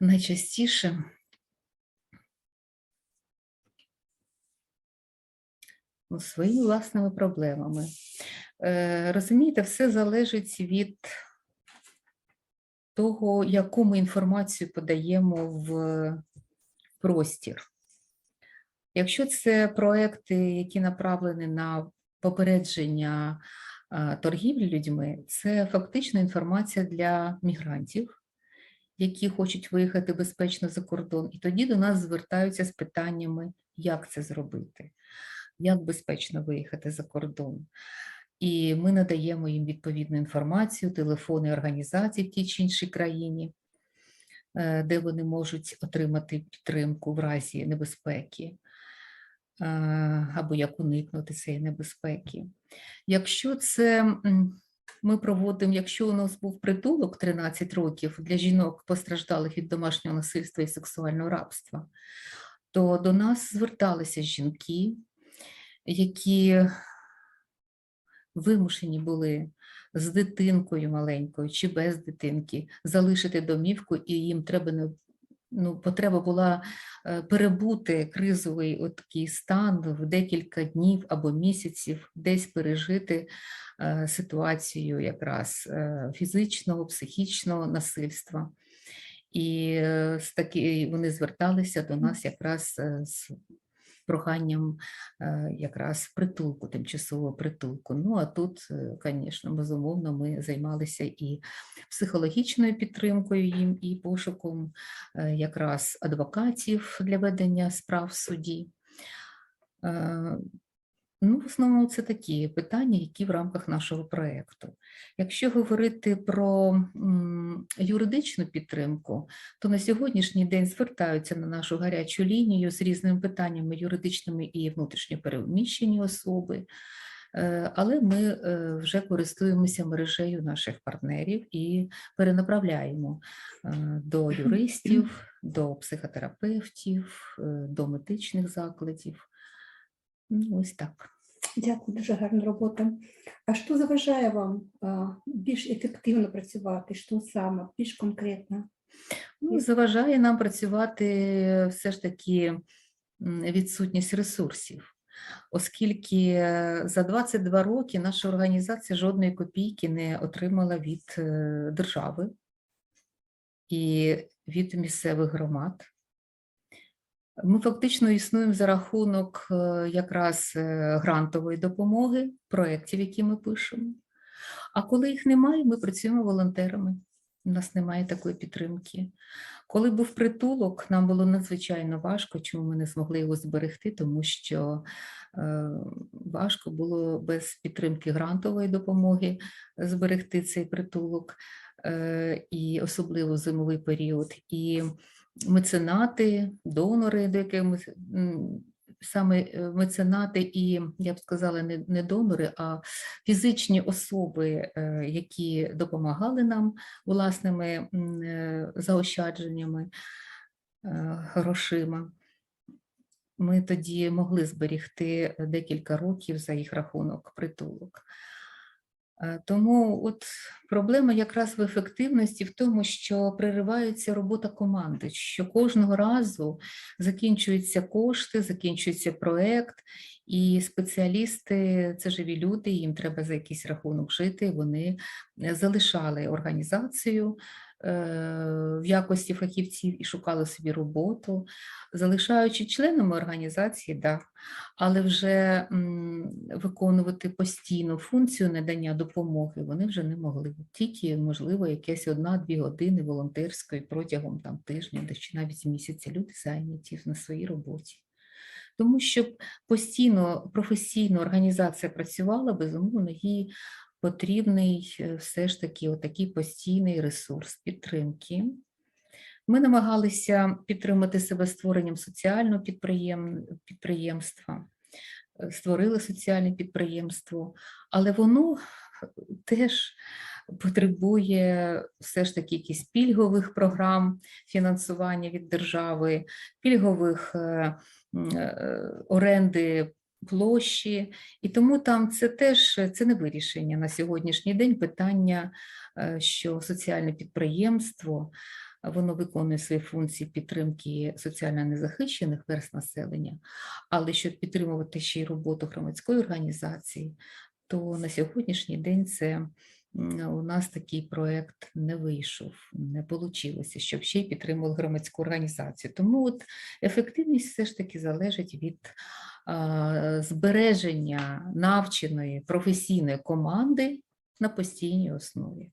найчастіше ну, своїми власними проблемами. Е, Розумієте, все залежить від того, яку ми інформацію подаємо в простір. Якщо це проекти, які направлені на попередження торгівлі людьми, це фактично інформація для мігрантів, які хочуть виїхати безпечно за кордон, і тоді до нас звертаються з питаннями, як це зробити, як безпечно виїхати за кордон. І ми надаємо їм відповідну інформацію, телефони організацій в тій чи іншій країні, е, де вони можуть отримати підтримку в разі небезпеки або як уникнути цієї небезпеки. Якщо це ми проводимо, якщо у нас був притулок 13 років для жінок, постраждалих від домашнього насильства і сексуального рабства, то до нас зверталися жінки, які вимушені були з дитинкою маленькою чи без дитинки залишити домівку, і їм треба ну, потреба була е, перебути кризовий от такий стан в декілька днів або місяців, десь пережити е, ситуацію якраз е, фізичного, психічного насильства. І з такі, вони зверталися до нас якраз з проханням е, якраз притулку, тимчасового притулку. Ну а тут, звісно, безумовно, ми займалися і психологічною підтримкою їм, і пошуком е, якраз адвокатів для ведення справ в суді. Ну, в основному це такі питання, які в рамках нашого проєкту. Якщо говорити про юридичну підтримку, то на сьогоднішній день звертаються на нашу гарячу лінію з різними питаннями юридичними і внутрішньопереміщені особи, Е, але ми е, вже користуємося мережею наших партнерів і перенаправляємо е, до юристів, до психотерапевтів, до медичних закладів. Ну, ось так. Дякую, дуже гарна робота. А що заважає вам більш ефективно працювати? Що саме, більш конкретно? Ну, заважає нам працювати все ж таки відсутність ресурсів, оскільки е, за 22 роки наша організація жодної копійки не отримала від е, держави і від місцевих громад. Ми фактично існуємо за рахунок е, якраз е, грантової допомоги, проєктів, які ми пишемо. А коли їх немає, ми працюємо волонтерами. У нас немає такої підтримки. Коли був притулок, нам було надзвичайно важко, чому ми не змогли його зберегти, тому що е, важко було без підтримки грантової допомоги зберегти цей притулок, і особливо зимовий період. І меценати, донори, до яких ми саме е, меценати і я б сказала, не, не донори, а фізичні особи, е, які допомагали нам власними е, заощадженнями, е, грошима. Ми тоді могли зберігти декілька років за їх рахунок притулок. Е, Тому от проблема якраз в ефективності в тому, що переривається робота команди, що кожного разу закінчуються кошти, закінчується проект, і спеціалісти це живі люди, їм треба за якийсь рахунок жити. Вони е, залишали організацію в якості фахівців і шукали собі роботу, залишаючи членами організації, да, але вже виконувати постійну функцію надання допомоги вони вже не могли. Тільки, можливо, якесь одна-дві години волонтерської протягом там, тижня, чи навіть місяця люди зайняті на своїй роботі. Тому що постійно професійно організація працювала, безумовно, їй потрібний е, все ж таки отакий постійний ресурс підтримки. Ми намагалися підтримати себе створенням соціального підприєм... підприємства, е, створили соціальне підприємство, але воно теж потребує все ж таки якісь пільгових програм фінансування від держави, пільгових е, е, оренди площі, і тому там це теж це не вирішення на сьогоднішній день питання, е, що соціальне підприємство воно виконує свої функції підтримки соціально незахищених верст населення, але щоб підтримувати ще й роботу громадської організації, то на сьогоднішній день це у нас такий проект не вийшов, не вийшло, щоб ще й підтримували громадську організацію. Тому от ефективність все ж таки залежить від збереження навченої професійної команди на постійній основі.